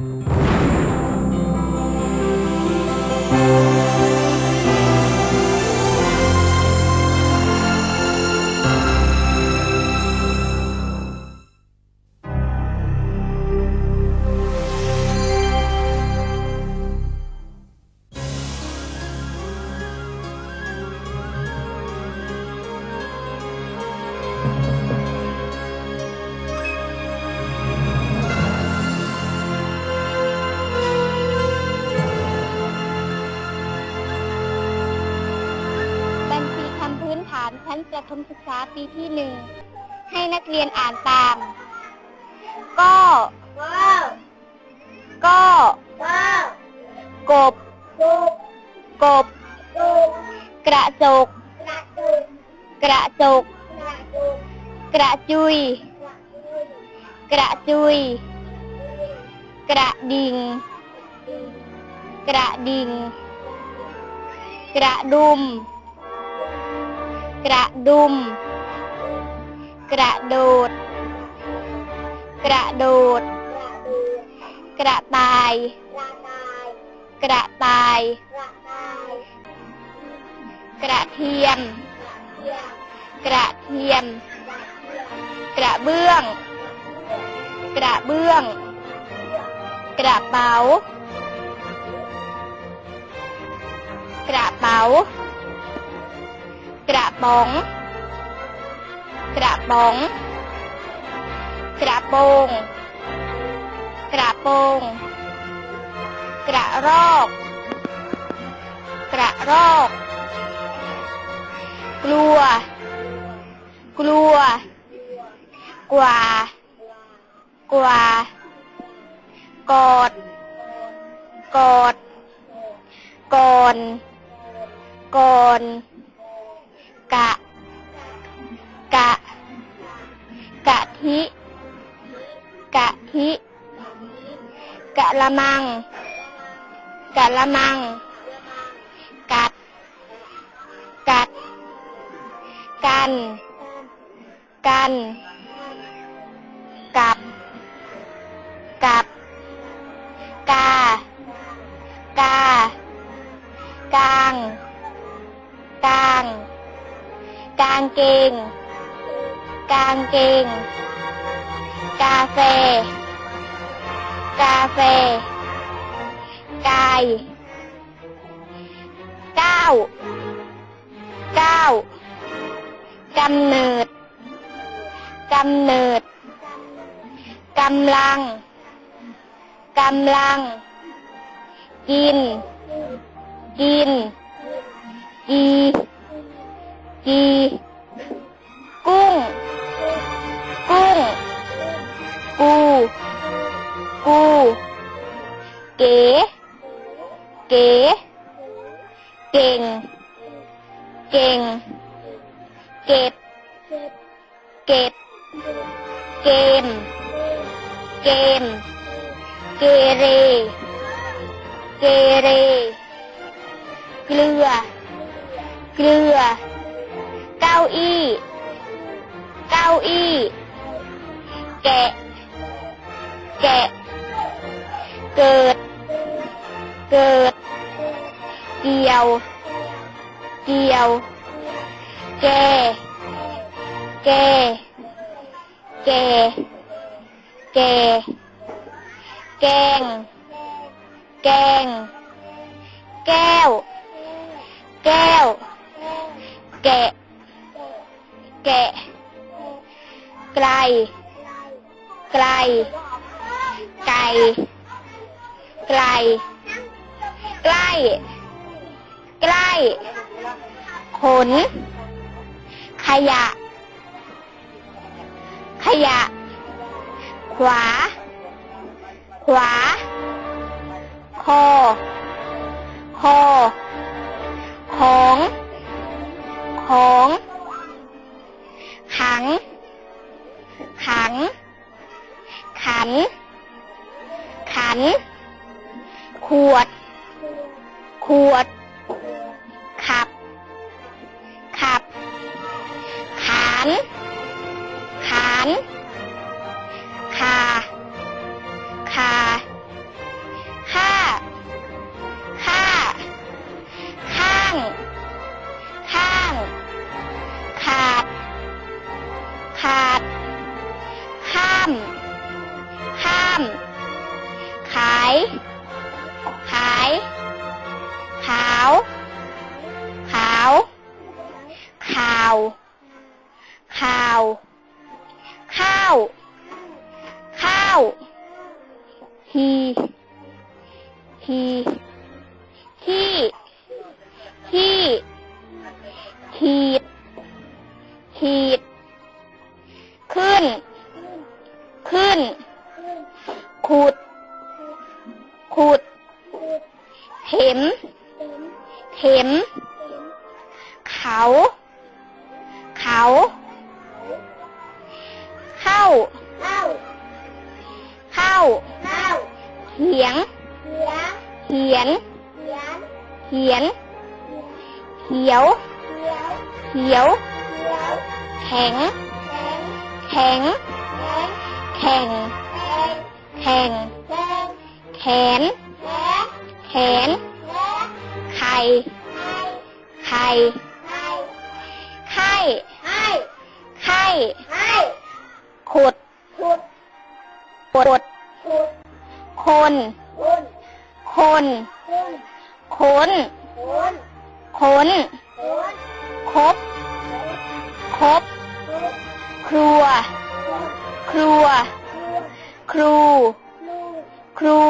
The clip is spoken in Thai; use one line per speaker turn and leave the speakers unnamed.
Thank you. ชั้นประถมศึกษาปีที่หนึ่งให้นักเรียนอ่านตาม ก็ก็กบกบ กระจก กระจก กระจุย กระจุย กระดิ่ง กระดิ่ง กระดุม กระดุม กระโดด กระโดด กระต่าย กระต่าย กระเทียม กระเทียม กระเบื้อง กระเบื้อง กระเป๋า กระเป๋า กระป๋อง กระป๋อง กระโปง กระโปง กระรอก กระรอก กลัว กลัว กว่า กว่า กอด กอดก่อนก่อน กะทิ กะทิ กะละมัง กะละมัง กัด กัด กัน กัน กับ กับ กา กา กลาง กลาง กางเกง กางเกง กาแฟ กาแฟ กายก้าวก้าวกำเนิด กำเนิด กำลัง กำลัง กิน กินกีกี เก๋ เก่ง เก่ง เก็บ เก็บ เกม เกม เกเร เกเร เกลือ เกลือ เก้าอี้ เก้าอี้ แกะ แกะ เกิด เกิด เกี่ยว เกี่ยว แก่ แก่ แก่ แก่ แกง แกง แก้ว แก้ว แกะ แกะ ไกล ไกล ไก่ไกล ใกล้ ใกล้ ขน ขยะ ขยะ ขวา ขวา คอ คอ ของ ของ ขัง ขัง ขัน ขัน ขวด ขวด ขับ ขับ ขาน ขานคาคาค่า ค่า ข้าง ข้าง ขาด ขาด ข้าม ข้าม ขาย he he he he ขีด ขีด ขึ้น ขึ้น ขุด ขุด เข็ม เข็ม เขา เขา เข้า เหียงเหียนเหียน เขียว เขียว แข็ง แข็ง แข่งแข่งแขน แขน ไข่ ไข่ ไข้ไข้ขุด ขุด คนคนขนขนคบ คบครัวครัว ครู ครู